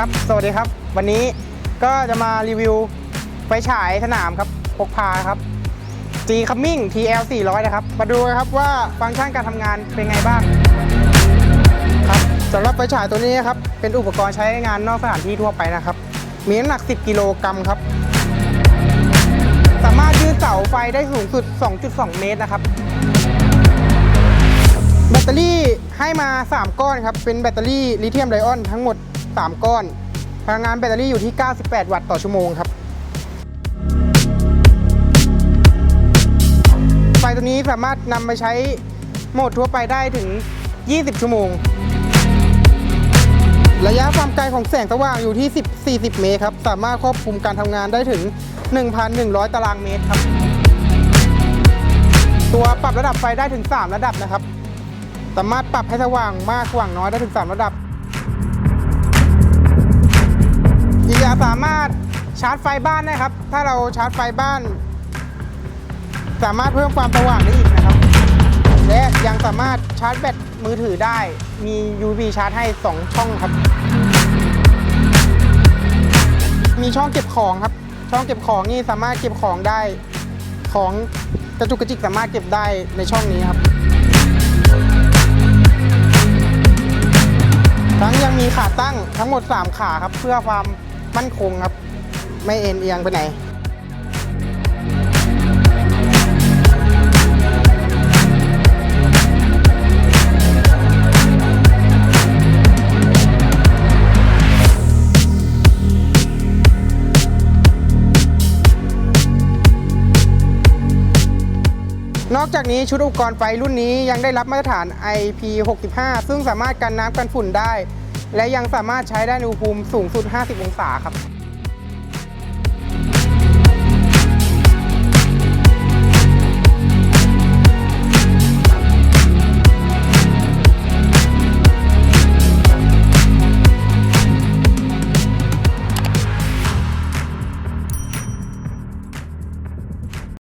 ครับ สวัสดีครับ วันนี้ก็จะมารีวิวไฟฉายสนามครับพกพาครับ G Coming TL 400 นะครับ มาดูกันครับว่าฟังก์ชันการทำงานเป็นไงบ้างครับสำหรับไฟฉายตัวนี้ครับ เป็นอุปกรณ์ใช้งานนอกสถานที่ทั่วไปนะครับ มีน้ำหนัก 10 กิโลกรัมครับ สามารถยืดเสาไฟได้สูงสุด 2.2 เมตรนะครับ แบตเตอรี่ให้มา 3 ก้อนครับ เป็นแบตเตอรี่ลิเธียมไดออนทั้งหมด 3 ก้อน พลังงานแบตเตอรี่อยู่ที่ 98 วัตต์ต่อชั่วโมงครับ ไฟตัวนี้สามารถนำไปใช้โหมดทั่วไปได้ถึง 20 ชั่วโมง ระยะความไกลของแสงสว่างอยู่ที่ 10 40 เมตรครับ สามารถควบคุมการทำงานได้ถึง 1,100 ตารางเมตรครับ ตัวปรับระดับไฟได้ถึง 3 ระดับนะครับ สามารถปรับให้สว่างมากสว่างน้อยได้ถึง 3 ระดับ ชาร์จไฟบ้านได้ครับ ถ้าเราชาร์จไฟบ้าน สามารถเพิ่มความสว่างได้อีกนะครับ และยังสามารถชาร์จแบตมือถือได้ มี USB ชาร์จให้ 2 ช่องครับ มีช่องเก็บของครับ ช่องเก็บของนี่สามารถเก็บของได้ ของกระจุกกระจิกสามารถเก็บได้ในช่องนี้ครับ ทั้งยังมีขาตั้งทั้งหมด 3 ขาครับ เพื่อความมั่นคงครับ ไม่เอ็นเอียงไปไหน นอกจากนี้ชุดอุปกรณ์ไฟรุ่นนี้ยังได้รับมาตรฐาน IP65 ซึ่งสามารถกันน้ำกันฝุ่นได้ และยังสามารถใช้ได้ในอุณหภูมิสูงสุด 50 องศาครับ